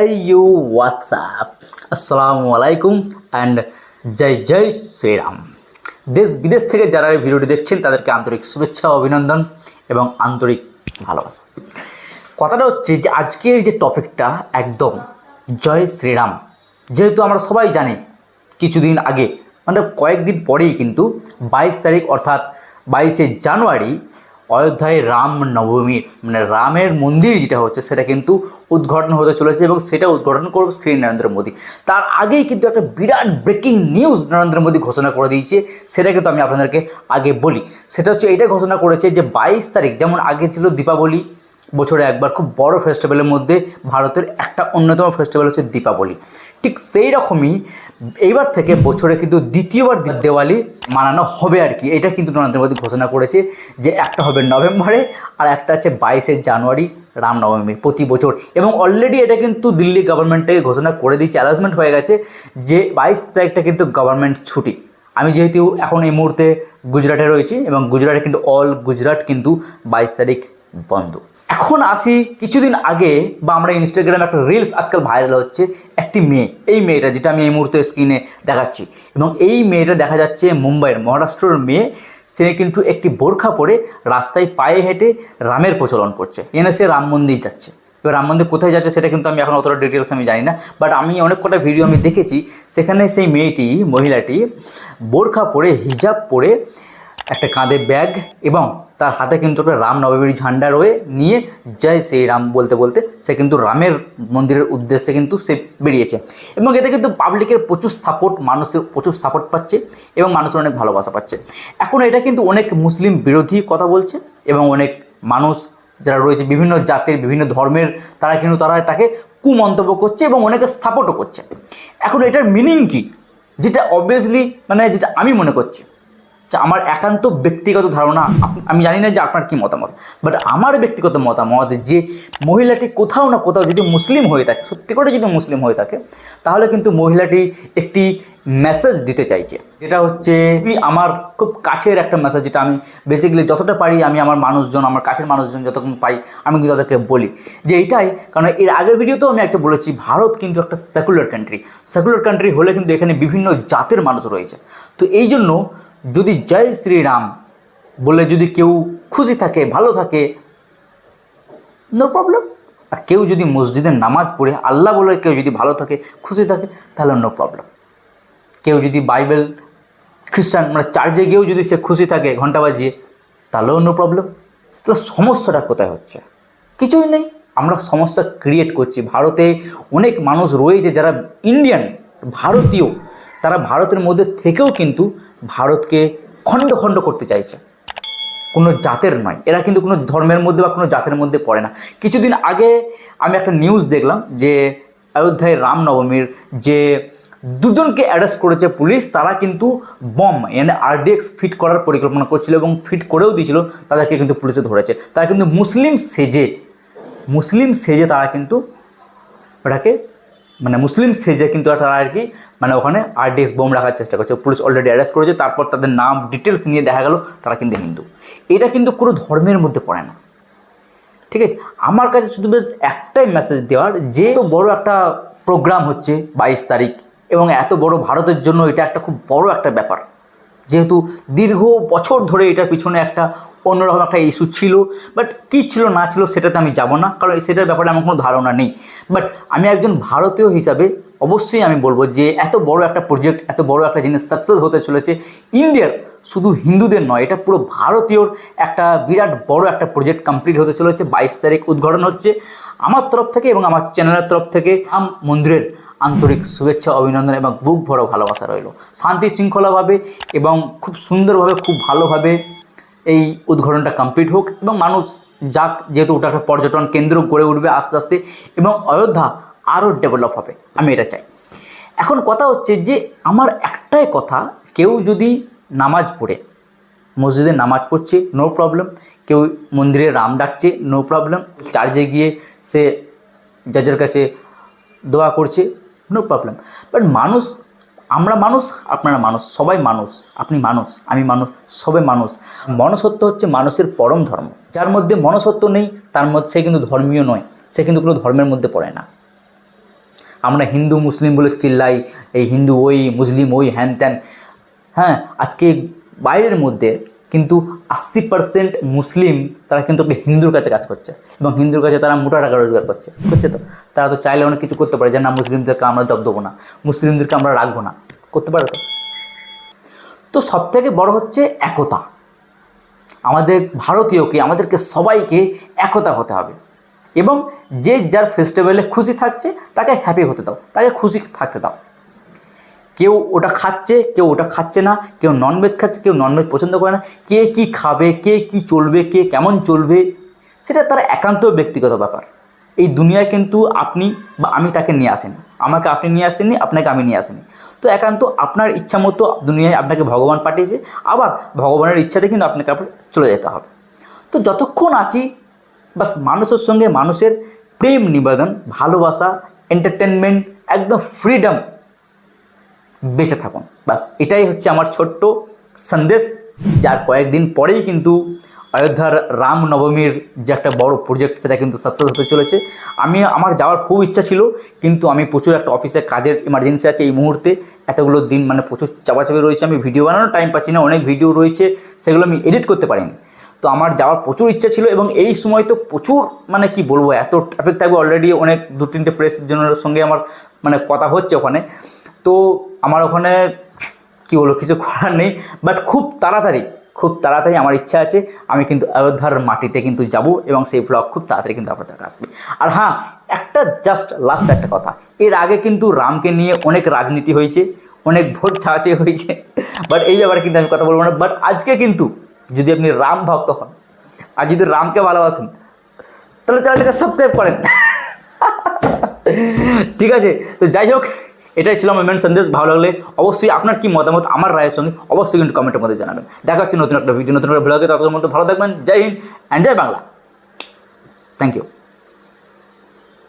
You WhatsApp আসসালামু আলাইকুম and জয় জয় শ্রীরাম দেশ বিদেশ থেকে যারা এই ভিডিওটি দেখছেন, তাদেরকে আন্তরিক শুভেচ্ছা, অভিনন্দন এবং আন্তরিক ভালোবাসা। কথাটা হচ্ছে যে, আজকের যে টপিকটা একদম জয় শ্রীরাম। যেহেতু আমরা সবাই জানি, কিছুদিন আগে মানে কয়েকদিন পরেই কিন্তু বাইশ তারিখ, অর্থাৎ বাইশে জানুয়ারি অযোধ্যায় রাম নবমীর মানে রামের মন্দির যেটা হচ্ছে, সেটা কিন্তু উদ্ঘাটন হতে চলেছে এবং সেটা উদ্ঘাটন করবে শ্রী নরেন্দ্র মোদী। তার আগেই কিন্তু একটা বিরাট ব্রেকিং নিউজ নরেন্দ্র মোদী ঘোষণা করে দিয়েছে, সেটা কিন্তু আমি আপনাদেরকে আগে বলি। সেটা হচ্ছে এটা ঘোষণা করেছে যে বাইশ তারিখ, যেমন আগে ছিল দীপাবলি, বছরে একবার খুব বড় ফেস্টিভ্যালের মধ্যে ভারতের একটা অন্যতম ফেস্টিভ্যাল হচ্ছে দীপাবলি। ঠিক সেই রকমই এইবার থেকে বছরে কিন্তু দ্বিতীয়বার দেওয়ালি মানানো হবে আর কি। এটা কিন্তু নরেন্দ্র মোদী ঘোষণা করেছে যে একটা হবে নভেম্বরে আর একটা হচ্ছে বাইশে জানুয়ারি রামনবমী প্রতি বছর। এবং অলরেডি এটা কিন্তু দিল্লি গভর্নমেন্ট থেকে ঘোষণা করে দিয়েছে অ্যানাউন্সমেন্ট হয়ে গেছে যে বাইশ তারিখটা কিন্তু গভর্নমেন্ট ছুটি। আমি যেহেতু এখন এই মুহূর্তে গুজরাটে রয়েছি এবং গুজরাটে কিন্তু অল গুজরাট কিন্তু বাইশ তারিখ বন্ধ। এখন আসি কিছুদিন আগে বা আমরা ইনস্টাগ্রামে একটা রিলস আজকাল ভাইরাল হচ্ছে একটি মেয়ে। এই মেয়েটা যেটা আমি এই মুহূর্তে স্ক্রিনে দেখাচ্ছি। এবং এই মেয়েটা দেখা যাচ্ছে মুম্বাইয়ের মহারাষ্ট্রের মেয়ে। সে কিন্তু একটি বোরখা পরে রাস্তায় পায়ে হেঁটে রামের প্রচলন করছে। এনে সে রাম মন্দির যাচ্ছে। এবার রাম মন্দির কোথায় যাচ্ছে সেটা কিন্তু আমি এখন অতটা ডিটেলস আমি জানি না। বাট আমি অনেক কটা ভিডিও আমি দেখেছি। সেখানে সেই মেয়েটি, মহিলাটি বোরখা পরে হিজাব পরে একটা কাঁধে ব্যাগ এবং তার হাতে কিন্তু একটা রাম নবমীর ঝান্ডা রয়ে নিয়ে জয় রাম বলতে বলতে সে কিন্তু রামের মন্দিরের উদ্দেশ্যে কিন্তু সে বেরিয়েছে। এবং এতে কিন্তু পাবলিকের প্রচুর সাপোর্ট মানুষের প্রচুর সাপোর্ট পাচ্ছে এবং মানুষের অনেক ভালোবাসা পাচ্ছে। এখন এটা কিন্তু অনেক মুসলিম বিরোধী কথা বলছে এবং অনেক মানুষ যারা রয়েছে, বিভিন্ন জাতির, বিভিন্ন ধর্মের, তারা কিন্তু তারা এটাকে কুমন্তব্য করছে এবং অনেকে সাপোর্টও করছে। এখন এটার মিনিং কি? যেটা অবভিয়াসলি মানে যেটা আমি মনে করছি। আমার একান্ত ব্যক্তিগত ধারণা আমি জানি না যে আপনার কি মতামত বাট আমার ব্যক্তিগত মতামত যে মহিলাটি কোথাও না কোথাও যদি মুসলিম হয়ে থাকে, সত্যি করে যদি মুসলিম হয়ে থাকে, তাহলে কিন্তু মহিলাটি একটি মেসেজ দিতে চাইছে। যেটা হচ্ছে আমার খুব কাছের একটা মেসেজ যেটা আমি বেসিক্যালি যতটা পারি আমি আমার মানুষজন, আমার কাছের মানুষজন যতক্ষণ পাই, আমি কিন্তু তাদেরকে বলি। যে এইটাই কারণ এর আগের ভিডিওতেও আমি একটা বলেছি, ভারত কিন্তু একটা সেকুলার কান্ট্রি সেকুলার কান্ট্রি হলে কিন্তু এখানে বিভিন্ন জাতের মানুষ রয়েছে। তো এই জন্য যদি জয় শ্রীরাম বলে যদি কেউ খুশি থাকে, ভালো থাকে নো প্রবলেম আর কেউ যদি মসজিদের নামাজ পড়ে, আল্লাহ বলে কেউ যদি ভালো থাকে, খুশি থাকে, তাহলে নো প্রবলেম কেউ যদি বাইবেল খ্রিস্টান মানে চার্চে গিয়েও যদি সে খুশি থাকে ঘণ্টা বাজিয়ে, তাহলেও নো প্রবলেম তাহলে সমস্যাটা কোথায় হচ্ছে? কিছুই নেই। আমরা সমস্যা ক্রিয়েট করছি। ভারতে অনেক মানুষ রয়েছে যারা ইন্ডিয়ান ভারতীয়, তারা ভারতের মধ্যে থেকেও কিন্তু ভারতকে খণ্ড খণ্ড করতে চাইছে। কোনো জাতের নয়। এরা কিন্তু কোনো ধর্মের মধ্যে বা কোনো জাতের মধ্যে পড়ে না। কিছুদিন আগে আমি একটা নিউজ দেখলাম যে অযোধ্যায় রামনবমীর যে দুজনকে অ্যারেস্ট করেছে পুলিশ তারা কিন্তু বম এনে আরডিএক্স ফিট করার পরিকল্পনা করছিল এবং ফিট করেও দিয়েছিল, তাদেরকে কিন্তু পুলিশে ধরেছে। তারা কিন্তু মুসলিম সেজে মুসলিম সেজে তারা কিন্তু ওটাকে মানে মুসলিম সেজে কিন্তু তারা আর কি মানে ওখানে আরডিএক্স বোম রাখার চেষ্টা করছে। পুলিশ অলরেডি অ্যারেস্ট করেছে, তারপর তাদের নাম ডিটেলস নিয়ে দেখা গেল তারা কিন্তু হিন্দু। এটা কিন্তু কোনো ধর্মের মধ্যে পড়ে না। ঠিক আছে? আমার কাছে শুধু বেশ একটাই মেসেজ দেওয়ার, যে এত বড় একটা প্রোগ্রাম হচ্ছে বাইশ তারিখ, এবং এত বড় ভারতের জন্য এটা একটা খুব বড় একটা ব্যাপার। যেহেতু দীর্ঘ বছর ধরে এটার পিছনে একটা অন্যরকম একটা ইস্যু ছিল বাট কী ছিল না ছিল সেটাতে আমি যাব না, কারণ সেটার ব্যাপারে আমার কোনো ধারণা নেই। বাট আমি একজন ভারতীয় হিসাবে অবশ্যই আমি বলব যে, এত বড় একটা প্রজেক্ট এত বড় একটা জিনিস সাকসেস হতে চলেছে ইন্ডিয়ার শুধু হিন্দুদের নয়, এটা পুরো ভারতীয়র একটা বিরাট বড় একটা প্রজেক্ট কমপ্লিট হতে চলেছে, বাইশ তারিখ উদ্ঘাটন হচ্ছে। আমার তরফ থেকে এবং আমার চ্যানেলের তরফ থেকে আম মন্দিরের আন্তরিক শুভেচ্ছা, অভিনন্দন এবং বুক ভরা ভালোবাসা রইল। শান্তি শৃঙ্খলাভাবে এবং খুব সুন্দরভাবে, খুব ভালোভাবে এই উদ্ঘাটনটা কমপ্লিট হোক এবং মানুষ যাক, যেহেতু ওটা একটা পর্যটন কেন্দ্র গড়ে উঠবে আস্তে আস্তে এবং অযোধ্যা আরও ডেভেলপ হবে, আমি এটা চাই। এখন কথা হচ্ছে যে আমার একটাই কথা, কেউ যদি নামাজ পড়ে, মসজিদে নামাজ পড়ছে নো প্রবলেম কেউ মন্দিরে রাম ডাকছে নো প্রবলেম চার্চে গিয়ে সে যাদের কাছে দোয়া করছে নো প্রবলেম বাট মানুষ আমরা মানুষ, আপনারা মানুষ, সবাই মানুষ, আপনি মানুষ, আমি মানুষ সবাই মানুষ। মনসত্ব হচ্ছে মানুষের পরম ধর্ম। যার মধ্যে মনসত্ব নেই, তার মধ্যে সে কিন্তু ধর্মীয় নয়, সে কিন্তু কোনো ধর্মের মধ্যে পড়ে না। আমরা হিন্দু, মুসলিম বলে চিল্লাই, এই হিন্দু ওই, মুসলিম ওই, হ্যান ত্যান। হ্যাঁ আজকে বাইরের মধ্যে কিন্তু আশি পার্সেন্ট মুসলিম তারা কিন্তু একটা হিন্দুর কাছে কাজ করছে এবং হিন্দুর কাছে তারা মোটা টাকা রোজগার করছে করছে তো? তারা তো চাইলে অনেক কিছু করতে পারে যে না, মুসলিমদেরকে আমরা জব দেবো না, মুসলিমদেরকে আমরা রাখব না, করতে পারে তো? তো সব থেকে বড় হচ্ছে একতা। আমাদের ভারতীয়কে, আমাদেরকে সবাইকে একতা হতে হবে এবং যে যার ফেস্টিভ্যালে খুশি থাকছে তাকে হ্যাপি হতে দাও, তাকে খুশি থাকতে দাও। কেউ ওটা খাচ্ছে, কেউ ওটা খাচ্ছে না, কেউ ননভেজ খাচ্ছে, কেউ ননভেজ পছন্দ করে না, কে কি খাবে, কে কি চলবে, কে কেমন চলবে, সেটা তার একান্ত ব্যক্তিগত ব্যাপার। এই দুনিয়ায় কিন্তু আপনি বা আমি তাকে নিয়ে আসেনি, আমাকে আপনি নিয়ে আসেননি, আপনাকে আমি নিয়ে আসেনি। তো একান্ত আপনার ইচ্ছা মতো দুনিয়ায় আপনাকে ভগবান পাঠিয়েছে, আবার ভগবানের ইচ্ছাতে কিন্তু আপনাকে আবার চলে যেতে হবে। তো যতক্ষণ আছি, বাস মানুষের সঙ্গে মানুষের প্রেম নিবেদন, ভালোবাসা এন্টারটেনমেন্ট একদম ফ্রিডম বেঁচে থাকুন। বাস এটাই হচ্ছে আমার ছোট্ট সন্দেশ, যার কয়েকদিন পরেই কিন্তু অযোধ্যার রাম নবমীর যে একটা বড় প্রজেক্ট সেটা কিন্তু সাকসেস হতে চলেছে। আমি, আমার যাওয়ার খুব ইচ্ছা ছিল, কিন্তু আমি প্রচুর একটা অফিসের কাজের ইমার্জেন্সি আছে এই মুহূর্তে। এতগুলো দিন মানে প্রচুর চাপাচাপি রয়েছে, আমি ভিডিও বানানোর টাইম পাচ্ছি না, অনেক ভিডিও রয়েছে, সেগুলো আমি এডিট করতে পারিনি। তো আমার যাওয়ার প্রচুর ইচ্ছা ছিল এবং এই সময় তো প্রচুর মানে কি বলব, এত ট্রাফিক থাকবে অলরেডি অনেক দু তিনটে প্রেসের জন্য সঙ্গে আমার মানে কথা হচ্ছে ওখানে। তো আমার ওখানে, কি বলব, কিছু করার নেই বাট খুব তাড়াতাড়ি খুব তাড়াতাড়ি আমার ইচ্ছা আছে, আমি কিন্তু অযোধ্যার মাটিতে কিন্তু যাব এবং সেই ব্লগ খুব তাড়াতাড়ি কিন্তু আপনার কাছে আসবে। আর হ্যাঁ একটা জাস্ট লাস্ট একটা কথা, এর আগে কিন্তু রামকে নিয়ে অনেক রাজনীতি হয়েছে, অনেক ভোট ছাড়াচে হয়েছে বাট এই ব্যাপারে কিন্তু আমি কথা বলব না বাট আজকে কিন্তু যদি আপনি রাম ভক্ত হন, আর যদি রামকে ভালোবাসেন, তাহলে চ্যানেলটাকে সাবস্ক্রাইব করেন। ঠিক আছে, তো যাই হোক এটাই ছিল আমার মেন সন্দেশ, ভালো লাগলে অবশ্যই আপনার কি মতামত, আমার রায়ের সঙ্গে অবশ্যই কিন্তু কমেন্টের মধ্যে জানাবেন। দেখা হচ্ছে নতুন একটা ভিডিও নতুন একটা ভালো থাকবেন, Jai Hind and Jai Bangla. Thank you